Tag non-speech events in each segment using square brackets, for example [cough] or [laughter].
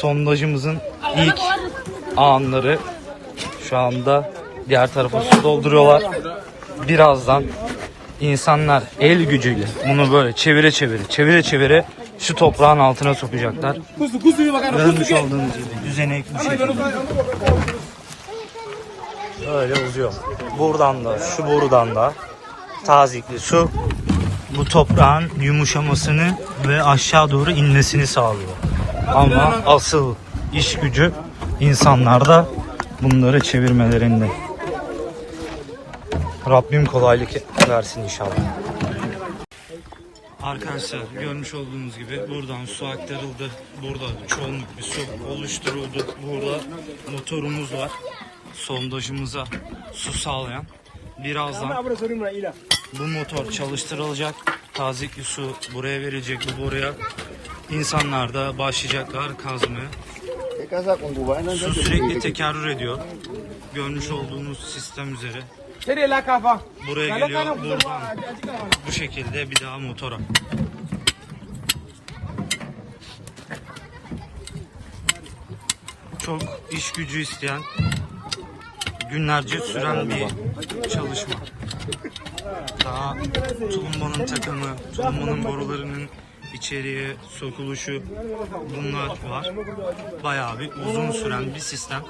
sondajımızın ilk anları. Şu anda diğer tarafa su dolduruyorlar. Birazdan insanlar el gücüyle bunu böyle çevire çevire çevire çevire şu toprağın altına sokacaklar. Görmüş olduğunuz gibi düzenek bu şekilde. Böyle uzuyor. Buradan da şu borudan da tazikli su bu toprağın yumuşamasını ve aşağı doğru inmesini sağlıyor. Ama asıl iş gücü insanlarda bunları çevirmelerinde. Rabbim kolaylık versin inşallah. Arkadaşlar görmüş olduğunuz gibi buradan su aktarıldı. Burada çoğunluk bir su oluşturuldu. Burada motorumuz var. Sondajımıza su sağlayan. Birazdan bu motor çalıştırılacak. Tazikli su buraya verilecek bu boruya. İnsanlar da başlayacaklar kazmaya. Su sürekli tekerrür ediyor. Görmüş olduğunuz sistem üzere. Buraya geliyor buradan bu şekilde bir daha motora. Çok iş gücü isteyen günlerce süren bir çalışma. Daha tulumbanın takımı, tulumbanın borularının içeriye sokuluşu bunlar var. Bayağı bir uzun süren bir sistem.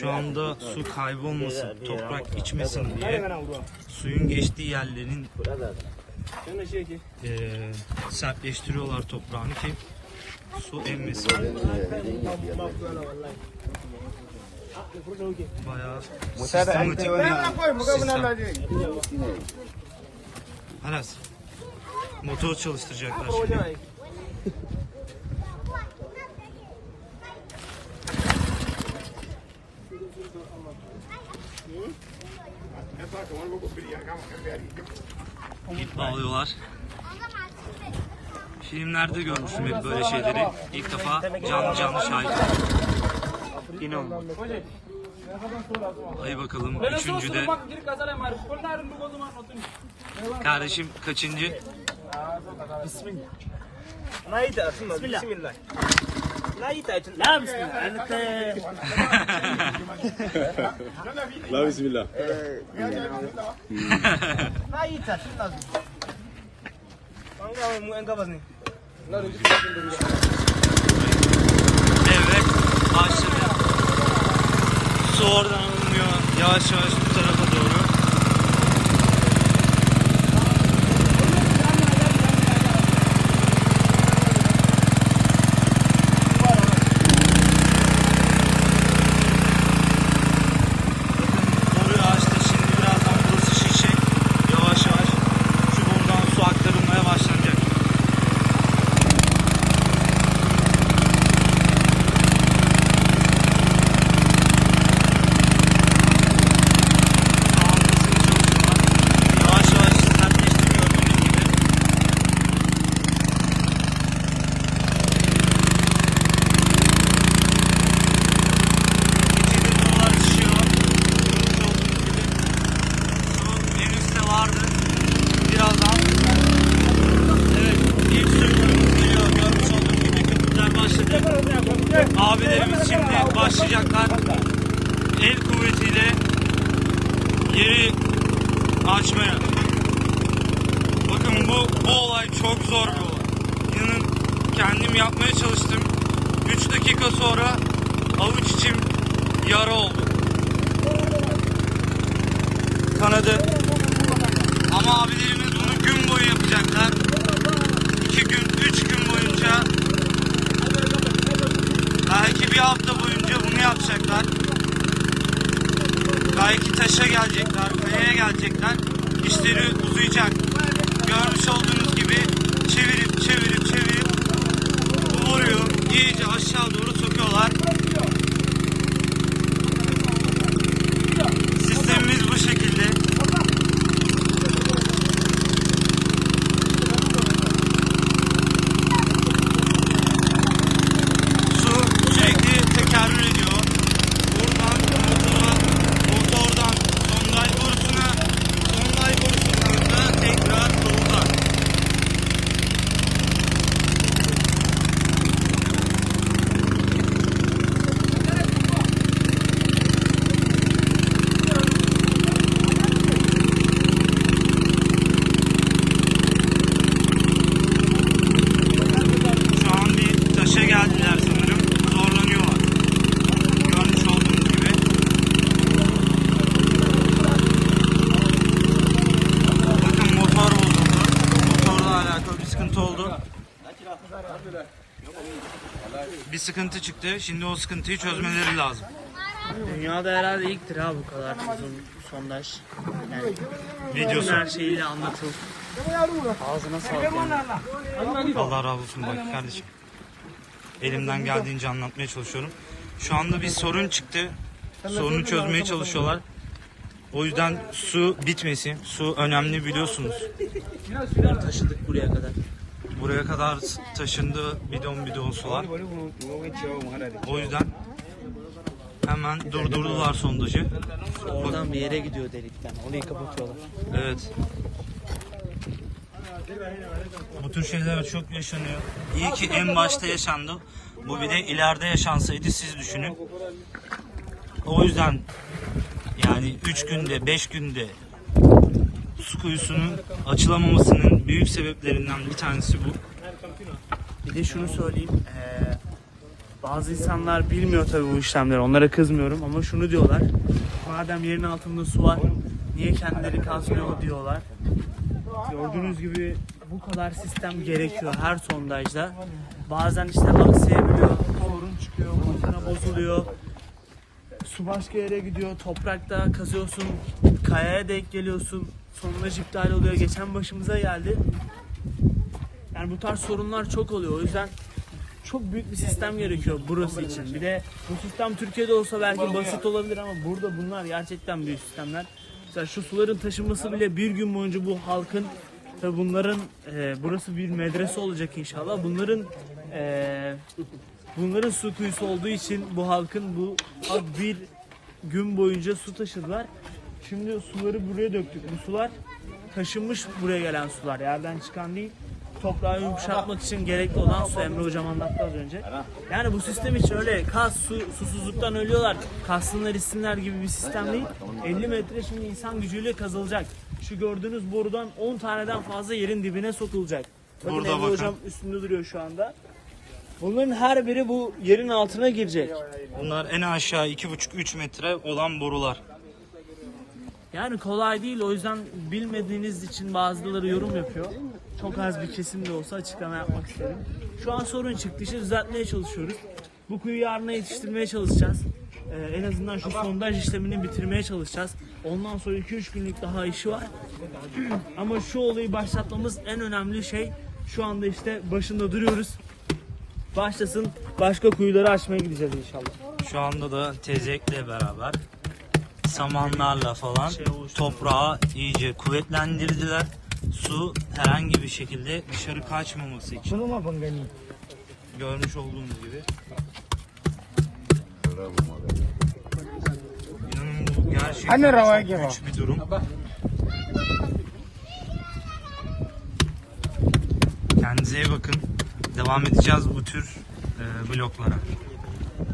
Şu anda su kaybolmasın, toprak içmesin diye suyun geçtiği yerlerin eee sertleştiriyorlar toprağını ki su emmesin. Bayağı sistematik bir sistem. Aras, motor çalıştıracaklar şimdi. İp bağlıyorlar. Filmlerde görmüştüm hep böyle şeyleri. İlk defa canlı canlı şahit oldum yine olmadı. Hay bakalım üçüncüde. Kardeşim kaçıncı? Bismillah. Neydi aslında? Bismillah. Bismillah. La bismillah. La bismillah. La bismillah. Su oradan alınıyor yavaş yavaş bu tarafa doğru. Bakın boru açtı şimdi birazdan burası şişecek. Yavaş yavaş şu borudan su aktarılmaya başlanacak. Yavaş yavaş sertleşti gördüğünüz gibi. İçeri borular düşüyor. Görmüş olduğunuz gibi. Su en üstte vardı. Birazdan Evet, ilk sürücümüz geliyor. Görmüş olduğunuz gibi köpükler başladı. Abilerimiz şimdi başlayacaklar. El kuvvetiyle yeri açmaya. Bakın bu, bu olay çok zor bir olay. İnanın kendim yapmaya çalıştım. 3 dakika sonra avuç içim yara oldu. Kanadı. Ama abilerimiz bunu gün boyu yapacaklar. 2 gün, 3 gün boyunca belki bir hafta boyunca bunu yapacaklar. Belki taşa gelecekler, kayaya gelecekler. İşleri uzayacak. Görmüş olduğunuz gibi çevirip çevirip çevirip boruyu iyice aşağı doğru sokuyorlar. oldu. Bir sıkıntı çıktı. Şimdi o sıkıntıyı çözmeleri lazım. Dünyada herhalde ilktir ha bu kadar uzun sondaj. Yani Videosu. her şeyiyle anlatıl. Ağzına sağlık. yani. Allah razı olsun bak kardeşim. Elimden geldiğince anlatmaya çalışıyorum. Şu anda bir sorun çıktı. Sorunu çözmeye çalışıyorlar. O yüzden su bitmesin. Su önemli biliyorsunuz. Bunları taşıdık buraya kadar. Buraya kadar taşındı bidon bidon sular. O yüzden hemen durdurdular sondajı. Oradan bir yere gidiyor delikten. Orayı kapatıyorlar. Evet. Bu tür şeyler çok yaşanıyor. İyi ki en başta yaşandı. Bu bir de ileride yaşansaydı siz düşünün. O yüzden yani 3 günde 5 günde su kuyusunun açılamamasının büyük sebeplerinden bir tanesi bu. Bir de şunu söyleyeyim. eee, bazı insanlar bilmiyor tabii bu işlemleri. Onlara kızmıyorum ama şunu diyorlar. Madem yerin altında su var niye kendileri kazmıyor diyorlar. Gördüğünüz gibi bu kadar sistem gerekiyor her sondajda. Bazen işte aksayabiliyor, sorun çıkıyor, makine bozuluyor. Su başka yere gidiyor, toprakta kazıyorsun, kayaya denk geliyorsun, sondaj iptal oluyor. Geçen başımıza geldi. Yani bu tarz sorunlar çok oluyor. O yüzden çok büyük bir sistem gerekiyor burası için. Bir de bu sistem Türkiye'de olsa belki basit olabilir ama burada bunlar gerçekten büyük sistemler. Mesela şu suların taşınması bile bir gün boyunca bu halkın ve bunların e, burası bir medrese olacak inşallah. Bunların e, bunların su kuyusu olduğu için bu halkın bu bir gün boyunca su taşıdılar. Şimdi suları buraya döktük. Bu sular taşınmış buraya gelen sular. Yerden çıkan değil. Toprağı yumuşatmak için gerekli olan su Emre hocam anlattı az önce. Yani bu sistem hiç öyle kas su, susuzluktan ölüyorlar. Kassınlar içsinler gibi bir sistem değil. 50 metre şimdi insan gücüyle kazılacak. Şu gördüğünüz borudan 10 taneden fazla yerin dibine sokulacak. Bakın Burada Emre bakın. hocam üstünde duruyor şu anda. Bunların her biri bu yerin altına girecek. Bunlar en aşağı 2,5-3 metre olan borular. Yani kolay değil o yüzden bilmediğiniz için bazıları yorum yapıyor. Çok az bir kesim de olsa açıklama yapmak isterim. Şu an sorun çıktı işte düzeltmeye çalışıyoruz. Bu kuyu yarına yetiştirmeye çalışacağız. Ee, en azından şu sondaj işlemini bitirmeye çalışacağız. Ondan sonra 2-3 günlük daha işi var. [clears throat] Ama şu olayı başlatmamız en önemli şey. Şu anda işte başında duruyoruz. Başlasın başka kuyuları açmaya gideceğiz inşallah. Şu anda da tezekle beraber samanlarla falan Şey toprağı iyice kuvvetlendirdiler. Su herhangi bir şekilde dışarı kaçmaması için. Görmüş olduğunuz gibi. İnanın bu gerçekten çok güç bir durum. Kendinize iyi bakın. Devam edeceğiz bu tür e, bloklara.